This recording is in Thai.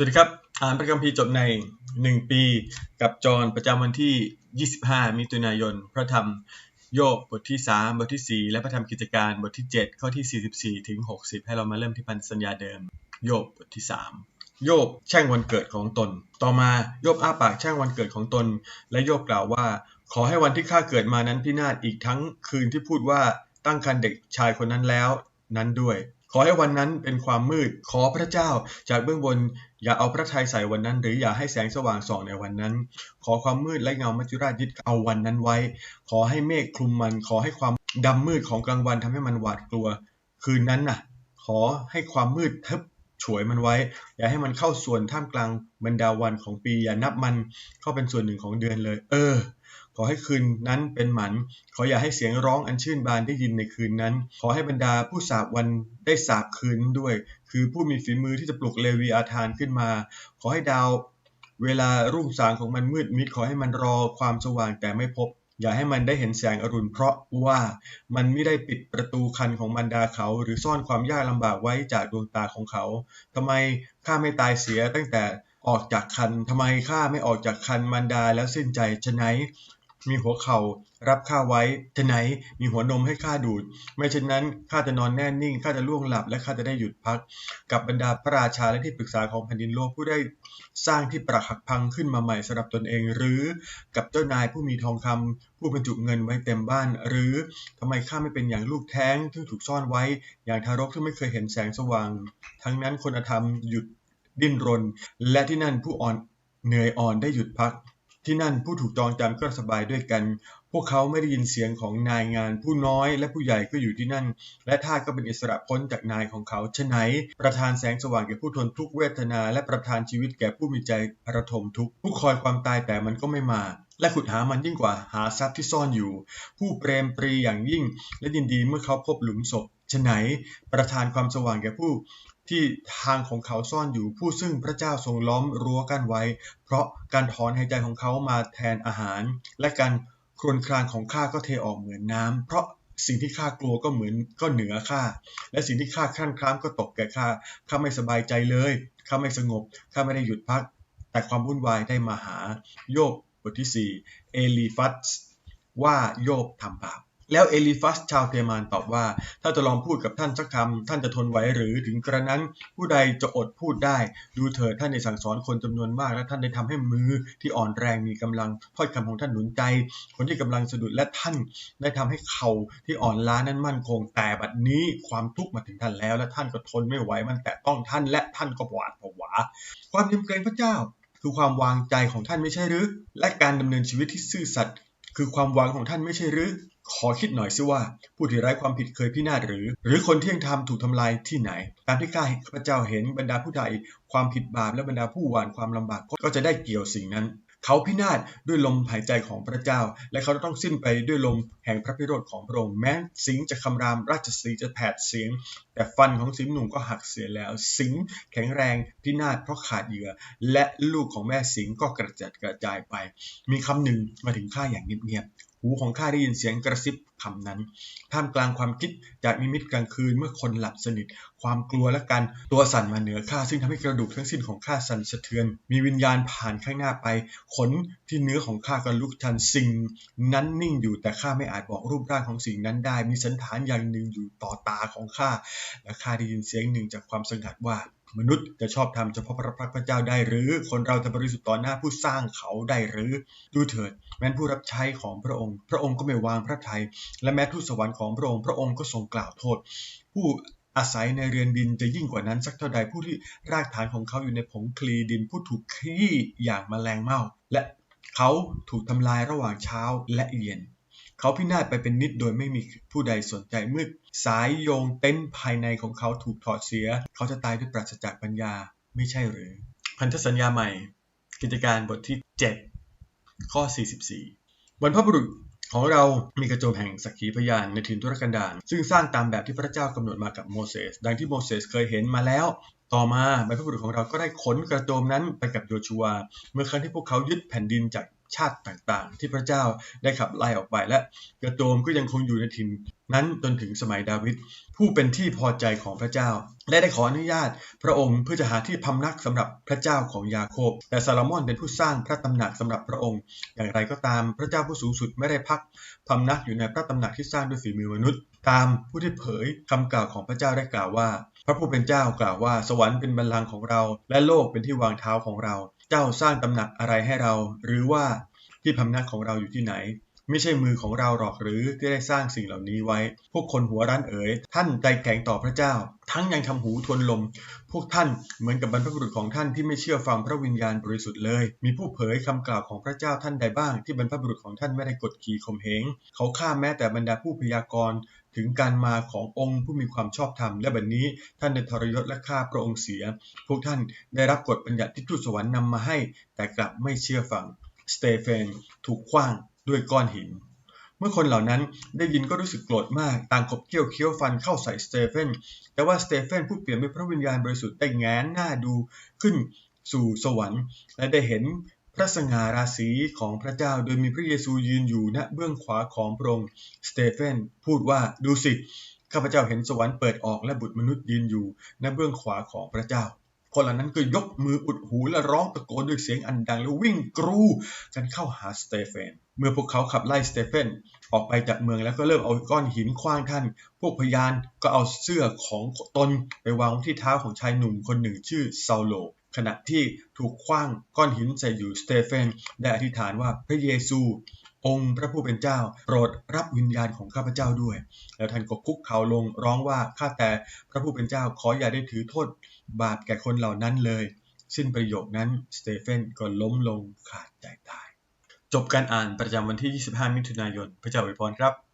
สวัสดีครับอ่านพระคัมภีร์จบใน 1 ปีกับจอนประจำวันที่ 25 มิถุนายน พระธรรมโยบบทที่ 3 บทที่ 4 และพระธรรมกิจการบทที่ 7 ข้อที่ 44 ถึง 60 ให้เรามาเริ่มที่พันสัญญาเดิม โยบบทที่ 3 โยบแช่งวันเกิดของตน ต่อมาโยบอ้าปากแช่งวันเกิดของตน และโยบกล่าวว่า ขอให้วันที่ข้าเกิดมานั้นพินาศอีกทั้งคืนที่พูดว่าตั้งครรภ์เด็กชายคนนั้นแล้วนั้นด้วย ขอให้วันนั้นเป็นความมืด ขอพระเจ้า จากเบื้องบนอย่าเอาพระทัยใส่วันนั้น หรืออย่าให้แสงสว่างส่องในวันนั้น ขอความมืดและเงามัจจุราชยึดเอาวันนั้นไว้ ขอให้เมฆคลุมมัน ขอให้ความดำมืดของกลางวันทำให้มันหวาดกลัว คืนนั้นน่ะ ขอให้ความมืดทึบฉวยมันไว้ อย่าให้มันเข้าส่วนท่ามกลางบรรดาวันของปีอย่านับมันเข้าเป็นส่วนหนึ่งของเดือนเลย เออ ขอให้คืนนั้นเป็นหมัน ขออย่าให้เสียงร้องอันชื่นบานได้ยินในคืนนั้น ขอให้บรรดาผู้สาบวันได้สาบคืนด้วย คือผู้มีฝีมือที่จะปลุกเลวีอาธานขึ้นมา ขอให้ดาวเวลารุ่งสางของมันมืดมิดขอให้มันรอความสว่างแต่ไม่พบ อย่าให้มันได้เห็นแสงอรุณเพราะว่ามันไม่ได้ปิดประตูคันของมันดาเขา หรือซ่อนความยากลำบากไว้จากดวงตาของเขาทำไมข้าไม่ตายเสียตั้งแต่ออกจากคันทำไมข้าไม่ออกจากคันมันดาแล้วสิ้นใจฉะไหน มีหัวเข่ารับข้าไว้จะไหนมีหัวนมให้ข้าดูด ไม่เช่นนั้นข้าจะนอนแน่นิ่งข้าจะล่วงหลับและข้าจะได้หยุดพัก กับบรรดาพระราชาและที่ปรึกษาของแผ่นดินโลกผู้ได้สร้างที่ปรักหักพังขึ้นมาใหม่สำหรับตนเอง หรือกับเจ้านายผู้มีทองคำผู้บรรจุเงินไว้เต็มบ้าน หรือทำไมข้าไม่เป็นอย่างลูกแท้งที่ถูกซ่อนไว้ อย่างทารกที่ไม่เคยเห็นแสงสว่าง ทั้งนั้นคนธรรมหยุดดิ้นรน และที่นั่นผู้อ่อนเหนื่อยอ่อนได้หยุดพัก ที่นั่นผู้ถูกจองจำก็สบายด้วยกัน พวกเขาไม่ได้ยินเสียงของนายงาน ผู้น้อยและผู้ใหญ่ก็อยู่ที่นั่น และท่าก็เป็นอิสระพ้นจากนายของเขาฉะไหน ประทานแสงสว่างแก่ผู้ทนทุกเวทนา และประทานชีวิตแก่ผู้มีใจระทมทุกข์ผู้คอยความตายแต่มันก็ไม่มาและขุดหามันยิ่งกว่าหาทรัพย์ที่ซ่อนอยู่ ผู้เปรมปรีอย่างยิ่ง และยินดีเมื่อเขาพบหลุมศพฉะไหนประทานความสว่างแก่ผู้ ที่ทางของเขาซ่อนอยู่ผู้ซึ่งพระเจ้าทรงล้อมรั้วกั้นไว้ เพราะการถอนหายใจของเขามาแทนอาหาร และการครวญครางของข้าก็เทออกเหมือนน้ำเพราะสิ่งที่ข้ากลัวก็เหมือนก็เหนือข้าและสิ่งที่ข้าครั่นคร้ามก็ตกแก่ข้าข้าไม่สบายใจเลยข้าไม่สงบข้าไม่ได้หยุดพัก แต่ความวุ่นวายได้มาหา โยบบทที่ 4 เอลีฟัสว่าโยบทำบาป แล้วเอลิฟัสชาวเทมานตอบว่า ถ้าจะลองพูดกับท่านสักคำท่านจะทนไหวหรือถึงกระนั้น ผู้ใดจะอดพูดได้ ดูเถิดท่านได้สั่งสอนคนจำนวนมาก และท่านได้ทำให้มือที่อ่อนแรงมีกำลังถ้อยคำของท่านหนุนใจ คนที่กำลังสะดุดและท่านได้ทำให้เข่าที่อ่อนล้านั้นมั่นคงแต่บัดนี้ความทุกข์มาถึงท่านแล้ว และท่านก็ทนไม่ไหวมันแตะต้องท่านและท่านก็หวาดผวา ความยำเกรงพระเจ้า คือความวางใจของท่านไม่ใช่หรือ และการดำเนินชีวิตที่ซื่อสัตย์คือความหวังของท่านไม่ใช่หรือ ขอคิดหน่อยซิว่า ผู้ที่ไร้ความผิดเคยพินาศหรือ หรือคนเที่ยงธรรมถูกทำลายที่ไหน ตามที่ข้าพระเจ้าเห็นบรรดาผู้ใดความผิดบาปและบรรดาผู้หวานความลำบากก็จะได้เกี่ยวสิ่งนั้น เขาพินาศด้วยลมหายใจของพระเจ้า และเขาจะต้องสิ้นไปด้วยลมแห่งพระพิโรธของพระองค์แม้สิงจะคำรามราชสีจะแผดเสียง แต่ฟันของสิงหนุ่มก็หักเสียแล้ว สิงแข็งแรงพินาศเพราะขาดเหยื่อ และลูกของแม่สิงก็กระจัดกระจายไป มีคำหนึ่งมาถึงข้าอย่างเงียบๆ หูของข้าได้ยินเสียงกระซิบคำนั้น ท่ามกลางความคิดจากนิมิตกลางคืนเมื่อคนหลับสนิท ความกลัวและการตัวสั่นมาเหนือข้าซึ่งทำให้กระดูกทั้งสิ้นของข้าสั่นสะเทือน มีวิญญาณผ่านข้างหน้าไป ขนที่เนื้อของข้าก็ลุกทันสิ่ง นั้นนิ่งอยู่แต่ข้าไม่อาจบอกรูปร่างของสิ่งนั้นได้ มีสันฐานอย่างหนึ่งอยู่ต่อตาของข้าและข้าได้ยินเสียงหนึ่งจากความสงัดว่า มนุษย์จะชอบทำเฉพาะพระพักพระเจ้าได้หรือ คนเราจะบริสุทธิ์ต่อหน้าผู้สร้างเขาได้หรือ ดูเถิด แม้ผู้รับใช้ของพระองค์ พระองค์ก็ไม่วางพระทัยและแม้ทูตสวรรค์ของพระองค์พระองค์ก็ทรงกล่าวโทษ ผู้อาศัยในเรือนดินจะยิ่งกว่านั้นสักเท่าใดผู้ที่รากฐานของเขาอยู่ในผงคลีดินผู้ถูกขี้อย่างแมลงเม่า และเขาถูกทำลายระหว่างเช้าและเย็น เขาพินาศไปเป็นนิดโดยไม่มีผู้ใดสนใจเมื่อสายโยงเต้นภายในของเขาถูกถอดเสีย เขาจะตายด้วยปราศจากปัญญาไม่ใช่หรือ พันธสัญญาใหม่ กิจการบทที่ 7 ข้อ 44 บรรพบุรุษของเรามีกระโจมแห่งสักขีพยานในถิ่นทุรกันดารซึ่งสร้างตามแบบที่พระเจ้ากำหนดมากับโมเสส ดังที่โมเสสเคยเห็นมาแล้ว ต่อมาบรรพบุรุษของเราก็ได้ขนกระโจมนั้นไปกับโยชูวเมื่อครั้งที่พวกเขายึดแผ่นดินจาก ชาติต่างๆ ที่พระเจ้าได้ขับไล่ออกไปและกระโจมก็ยังคงอยู่ในถิ่นนั้นจนถึงสมัยดาวิดผู้เป็นที่พอใจของพระเจ้า และได้ขออนุญาตพระองค์เพื่อจะหาที่พำนักสำหรับพระเจ้าของยาโคบ แต่ซาลมอนเป็นผู้สร้างพระตำหนักสำหรับพระองค์ อย่างไรก็ตามพระเจ้าผู้สูงสุดไม่ได้พักพำนักอยู่ในพระตำหนักที่สร้างด้วยฝีมือมนุษย์ ตามผู้ที่เผยคำกล่าวของพระเจ้าได้กล่าวว่า พระผู้เป็นเจ้ากล่าวว่าสวรรค์เป็นบัลลังก์ของเรา และโลกเป็นที่วางเท้าของเรา เจ้าสร้างตำหนักอะไรให้เรา หรือว่าที่พำนักของเราอยู่ที่ไหน ไม่ใช่มือของเราหรอกหรือที่ได้สร้างสิ่งเหล่านี้ไว้ พวกคนหัวร้านเอ๋ย ท่านใจแข็งต่อพระเจ้า ทั้งยังทำหูทวนลม พวกท่านเหมือนกับบรรพบุรุษของท่านที่ไม่เชื่อฟังพระวิญญาณบริสุทธิ์เลย มีผู้เผยคำกล่าวของพระเจ้าท่านใดบ้าง ที่บรรพบุรุษของท่านไม่ได้กดขี่ข่มเหง เขาฆ่าแม้แต่บรรดาผู้พยากรณ์ถึงการมาขององค์ผู้มีความชอบธรรมและบัดนนี้ท่านได้ทรยศและฆ่าพระองค์เสีย พวกท่านได้รับกฎบัญญัติที่ทูตสวรรค์นำมาให้ แต่กลับไม่เชื่อฟัง สเตเฟนถูกขว้าง ด้วยก้อนหิน เมื่อคนเหล่านั้นได้ยินก็รู้สึกโกรธมาก ต่างขบเคี้ยวเคี้ยวฟันเข้าใส่สเตเฟน แต่ว่าสเตเฟนผู้เปลี่ยนด้วยพระวิญญาณบริสุทธิ์ได้แงนหน้าดูขึ้นสู่สวรรค์ และได้เห็นพระสง่าราศีของพระเจ้าโดยมีพระเยซูยืนอยู่ณเบื้องขวาของพระองค์สเตเฟนพูดว่าดูสิข้าพเจ้าเห็นสวรรค์เปิดออกและบุตรมนุษย์ยืนอยู่ณเบื้องขวาของพระเจ้า คนเหล่านั้นก็ยกมืออุดหูและร้องตะโกนด้วยเสียงอันดังแล้ววิ่งกรูกันเข้าหาสเตเฟน เมื่อพวกเขาขับไล่สเตเฟนออกไปจากเมืองแล้วก็เริ่มเอาก้อนหินคว้างท่าน พวกพยานก็เอาเสื้อของตนไปวางที่เท้าของชายหนุ่มคนหนึ่งชื่อซาโล ขณะที่ถูกคว้างก้อนหินใส่อยู่สเตเฟนได้อธิษฐานว่าพระเยซู องค์พระผู้เป็นเจ้า โปรดรับวิญญาณของข้าพเจ้าด้วย แล้วท่านก็คุกเข่าลงร้องว่าข้าแต่พระผู้เป็นเจ้าขออย่าได้ถือโทษ บาปแก่คนเหล่านั้นเลย สิ้นประโยคนั้นสเตเฟนก็ล้มลงขาดใจตาย จบการอ่านประจำวันที่ 25 มิถุนายน พระเจ้าอวยพรครับ